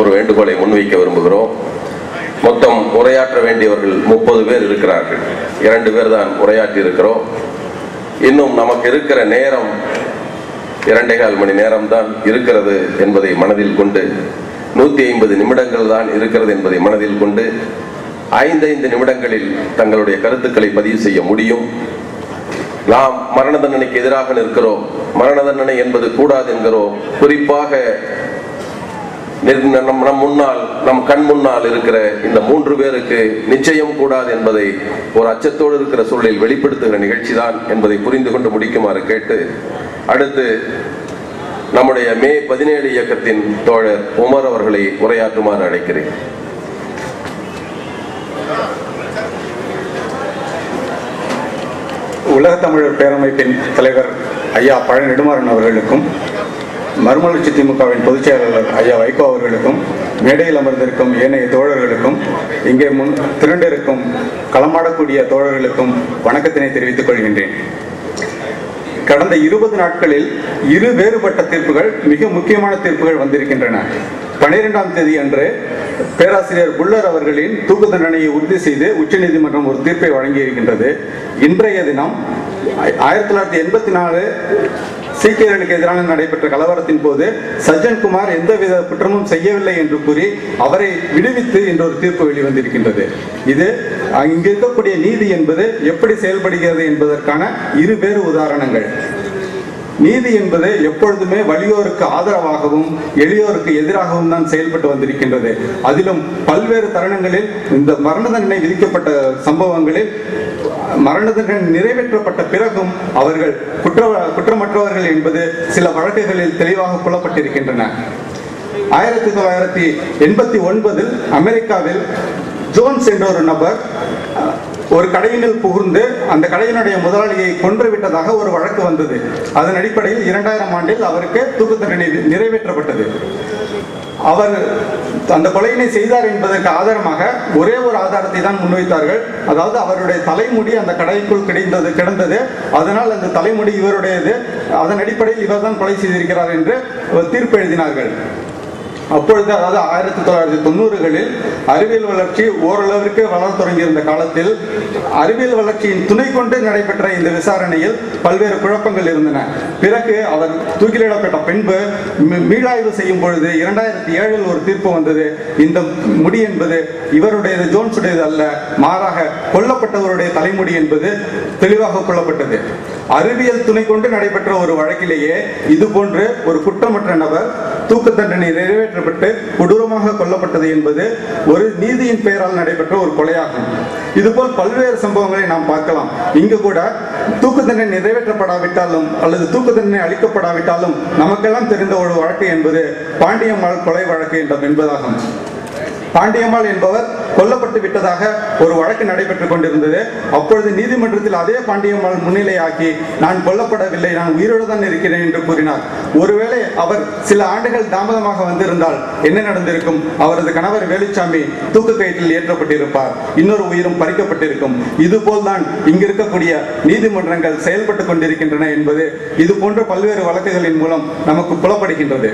ஒரு வேண்டுகோளை முன்வைக்க விரும்புகிறோம். மொத்தம் உரையாற்ற வேண்டியவர்கள் முப்பது பேர் இருக்கிறார்கள். இரண்டு பேர் தான் உரையாற்றி இருக்கிறோம். இன்னும் நமக்கு இருக்கிற நேரம் இரண்டே கால் மணி நேரம் தான் இருக்கிறது என்பதை மனதில் கொண்டு நூத்தி ஐம்பது நிமிடங்கள் தான் இருக்கிறது என்பதை மனதில் கொண்டு ஐந்தைந்து நிமிடங்களில் தங்களுடைய கருத்துக்களை பதிவு செய்ய முடியும். நாம் மரண தண்டனைக்கு எதிராக நிற்கிறோம். மரண தண்டனை என்பது கூடாது என்கிறோம். குறிப்பாக நம் முன்னால் நம் கண் முன்னால் இருக்கிற இந்த மூன்று பேருக்கு நிச்சயம் கூடாது என்பதை ஒரு அச்சத்தோடு இருக்கிற சூழலில் வெளிப்படுத்துகிற நிகழ்ச்சி தான் என்பதை புரிந்து கொண்டு முடிக்குமாறு கேட்டு அடுத்து நம்முடைய மே பதினேழு இயக்கத்தின் தோழர் உமர் அவர்களை உரையாற்றுமாறு அழைக்கிறேன். உலக தமிழர் பேரமைப்பின் தலைவர் ஐயா பழ நெடுமாறன் அவர்களுக்கும் மறுமலர்ச்சி திமுகவின் பொதுச் செயலாளர் ஐயா வைகோ அவர்களுக்கும் மேடையில் அமர்ந்திருக்கும் ஏனைய தோழர்களுக்கும் இங்கே முன் திரண்டிருக்கும் களமாடக்கூடிய தோழர்களுக்கும் வணக்கத்தினை தெரிவித்துக் கொள்கின்றேன். கடந்த இருபது நாட்களில் இரு வேறுபட்ட தீர்ப்புகள் மிக முக்கியமான தீர்ப்புகள் வந்திருக்கின்றன. பனிரெண்டாம் தேதி அன்று பேராசிரியர் புல்லர் அவர்களின் தூக்கு தண்டனையை உறுதி செய்து உச்சநீதிமன்றம் ஒரு தீர்ப்பை வழங்கியிருக்கின்றது. இன்றைய தினம் ஆயிரத்தி தொள்ளாயிரத்தி எண்பத்தி நாலு சீக்கியர்களுக்கு எதிரான நடைபெற்ற கலவரத்தின் போது சஜ்ஜன்குமார் எந்தவித குற்றமும் செய்யவில்லை என்று கூறி அவரை விடுவித்து என்ற ஒரு தீர்ப்பு வெளிவந்திருக்கின்றது. இது இங்கு இருக்கக்கூடிய நீதி என்பது எப்படி செயல்படுகிறது என்பதற்கான இரு வேறு உதாரணங்கள். நீதி என்பது எப்பொழுதுமே வலியோருக்கு ஆதரவாகவும் எளியோருக்கு எதிராகவும் தான் செயல்பட்டு வந்திருக்கின்றது. அதிலும் பல்வேறு தருணங்களில் இந்த மரண தண்டனை விதிக்கப்பட்ட சம்பவங்களில் மரண தண்டனை நிறைவேற்றப்பட்ட பிறகும் அவர்கள் குற்ற குற்றமற்றவர்கள் என்பது சில வழக்குகளில் தெளிவாக புலப்பட்டிருக்கின்றன ஆயிரத்தி தொள்ளாயிரத்தி எண்பத்தி ஒன்பதில் அமெரிக்காவில் ஜோன்ஸ் என்ற ஒரு நபர் ஒரு கடையினில் புகுந்து அந்த கடையினுடைய முதலாளியை கொன்று விட்டதாக ஒரு வழக்கு வந்தது. அதன் அடிப்படையில் இரண்டாயிரம் ஆண்டில் அவருக்கு தூக்கு தண்டனை நிறைவேற்றப்பட்டது. அவர் அந்த கொலையினை செய்தார் என்பதற்கு ஆதாரமாக ஒரே ஒரு ஆதாரத்தை தான் முன்வைத்தார்கள். அதாவது அவருடைய தலைமுடி அந்த கடைக்குள் கிடைந்தது கிடந்தது. அதனால் அந்த தலைமுடி இவருடையது. அதன் அடிப்படையில் இவர்தான் கொலை செய்திருக்கிறார் என்று தீர்ப்பு எழுதினார்கள். அப்பொழுது அதாவது ஆயிரத்தி தொள்ளாயிரத்தி தொண்ணூறுகளில் அறிவியல் வளர்ச்சி ஓரளவிற்கு வளர தொடங்கியிருந்த காலத்தில் அறிவியல் வளர்ச்சியின் துணை கொண்டு நடைபெற்ற இந்த விசாரணையில் பல்வேறு குழப்பங்கள் இருந்தன. பிறகு அவர் தூக்கிலிடப்பட்ட பின்பு மீ- மீளாய்வு செய்யும் பொழுது இரண்டாயிரத்தி ஏழில் ஒரு தீர்ப்பு வந்தது. இந்த முடி என்பது இவருடையது ஜோன்ஸுடையது அல்ல மாறாக கொல்லப்பட்டவருடைய தலைமுடி என்பது தெளிவாக கொல்லப்பட்டது அறிவியல் துணை கொண்டு நடைபெற்ற ஒரு வழக்கிலேயே இது போன்று ஒரு குற்றமற்ற நபர் தூக்கு தண்டனை நிறைவேற்றப்பட்டு கொடூரமாக கொல்லப்பட்டது என்பது ஒரு நீதியின் பெயரால் நடைபெற்ற ஒரு கொலையாகும். இதுபோல் பல்வேறு சம்பவங்களை நாம் பார்க்கலாம். இங்கு கூட தூக்கு தண்டனை நிறைவேற்றப்படாவிட்டாலும் அல்லது தூக்கு தண்டனை அளிக்கப்படாவிட்டாலும் நமக்கெல்லாம் தெரிந்த ஒரு வழக்கு என்பது பாண்டியம்மாள் கொலை வழக்கு என்ற என்பதாகும். பாண்டியம்மாள் என்பவர் கொல்லப்பட்டு விட்டதாக ஒரு வழக்கு நடைபெற்றுக் கொண்டிருந்தது. அப்பொழுது நீதிமன்றத்தில் அதே பாண்டியம்மாள் முன்னிலையாக்கி நான் கொல்லப்படவில்லை நான் உயிரோடு தான் இருக்கிறேன் என்று கூறினார். ஒருவேளை அவர் சில ஆண்டுகள் தாமதமாக வந்திருந்தால் என்ன நடந்திருக்கும்? அவரது கணவர் வேலுச்சாமி தூக்கு கயிற்றில் ஏற்றப்பட்டிருப்பார். இன்னொரு உயிரும் பறிக்கப்பட்டிருக்கும். இதுபோல் தான் இங்கு இருக்கக்கூடிய நீதிமன்றங்கள் செயல்பட்டு கொண்டிருக்கின்றன என்பது இது போன்ற பல்வேறு வழக்குகளின் மூலம் நமக்கு புலப்படுகின்றது.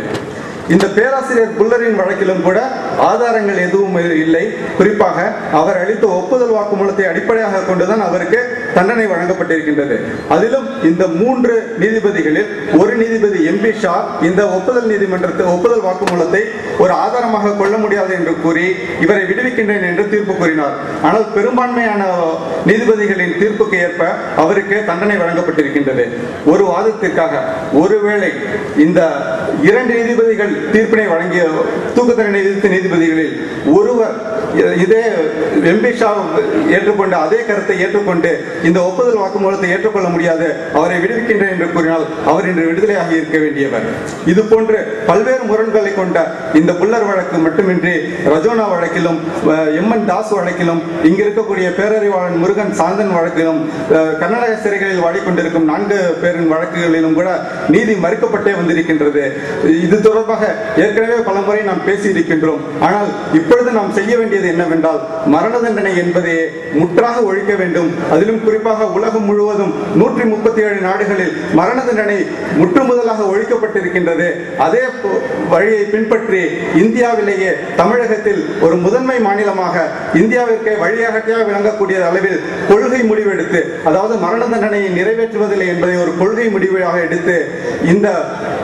இந்த பேராசிரியர் புல்லரின் வழக்கிலும் கூட ஆதாரங்கள் எதுவும் இல்லை. குறிப்பாக அவர் அளித்த ஒப்புதல் வாக்குமூலத்தை அடிப்படையாக கொண்டுதான் அவருக்கு தண்டனை வழங்கப்பட்டிருக்கின்றது. அதிலும் இந்த மூன்று நீதிபதிகளில் ஒரு நீதிபதி எம்பி ஷா இந்த ஒப்புதல் நீதிமன்றத்தை ஒப்புதல் வாக்குமூலத்தை ஒரு ஆதாரமாக கொள்ள முடியாது என்று கூறி இவரை விடுவிக்கின்றேன் என்று தீர்ப்பு கூறினார். ஆனால் பெரும்பான்மையான நீதிபதிகளின் தீர்ப்புக்கு ஏற்ப அவருக்கு தண்டனை வழங்கப்பட்டிருக்கின்றது. ஒரு வாதத்திற்காக ஒருவேளை இந்த இரண்டு நீதிபதிகள் தீர்ப்பினை வழங்கிய தூக்கு தண்டனை விதித்த நீதிபதிகளில் ஒருவர் இதே எம்பி ஷா ஏற்றுக்கொண்டு அதே கருத்தை ஏற்றுக்கொண்டு இந்த ஒப்புதல் வாக்குமூலத்தை ஏற்றுக்கொள்ள முடியாது. அவரை விடுவிக்கின்றேன் என்று கூறினால் அவர் இன்று விடுதலையாகி இருக்க வேண்டியவர். இது போன்று பல்வேறு முரண்களை கொண்ட இந்த புல்லர் வழக்கு மட்டுமின்றி ரஜோனா வழக்கிலும் எம் என் தாஸ் வழக்கிலும் இங்கு இருக்கக்கூடிய பேரறிவாளன் முருகன் சாந்தன் வழக்கிலும் கர்நாடக சிறைகளில் வாடிக்கொண்டிருக்கும் நான்கு பேரின் வழக்குகளிலும் கூட நீதி மறுக்கப்பட்டே வந்திருக்கின்றது. இது தொடர்பாக ஏற்கனவே பல முறை நாம் பேசி இருக்கின்றோம் ஆனால் இப்பொழுது நாம் செய்ய வேண்டியது என்னவென்றால் மரண தண்டனை என்பதை முற்றாக ஒழிக்க வேண்டும். அதிலும் குறி குறிப்பாக உலகம் முழுவதும் நூற்றி முப்பத்தி ஏழு நாடுகளில் மரண தண்டனை முற்றுமுதலாக ஒழிக்கப்பட்டிருக்கின்றது. அதே வழியை பின்பற்றி இந்தியாவிலேயே தமிழகத்தில் ஒரு முதன்மை மாநிலமாக இந்தியாவிற்கே வழிகாட்டியாக விளங்கக்கூடிய அளவில் கொள்கை முடிவெடுத்து அதாவது மரண தண்டனையை நிறைவேற்றுவதில்லை என்பதை ஒரு கொள்கை முடிவாக எடுத்து இந்த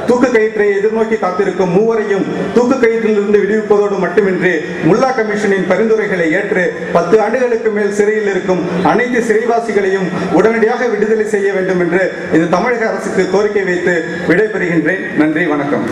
தூக்கு கயிற்றை எதிர்நோக்கி காத்திருக்கும் மூவரையும் தூக்கு கயிற்றிலிருந்து விடுவிப்பதோடு மட்டுமின்றி முல்லா கமிஷனின் பரிந்துரைகளை ஏற்று பத்து ஆண்டுகளுக்கு மேல் சிறையில் இருக்கும் அனைத்து சிறைவாசிகள் சிறைவாசிகளையும் உடனடியாக விடுதலை செய்ய வேண்டும் என்று இந்த தமிழக அரசுக்கு கோரிக்கை வைத்து விடைபெறுகின்றேன். நன்றி வணக்கம்.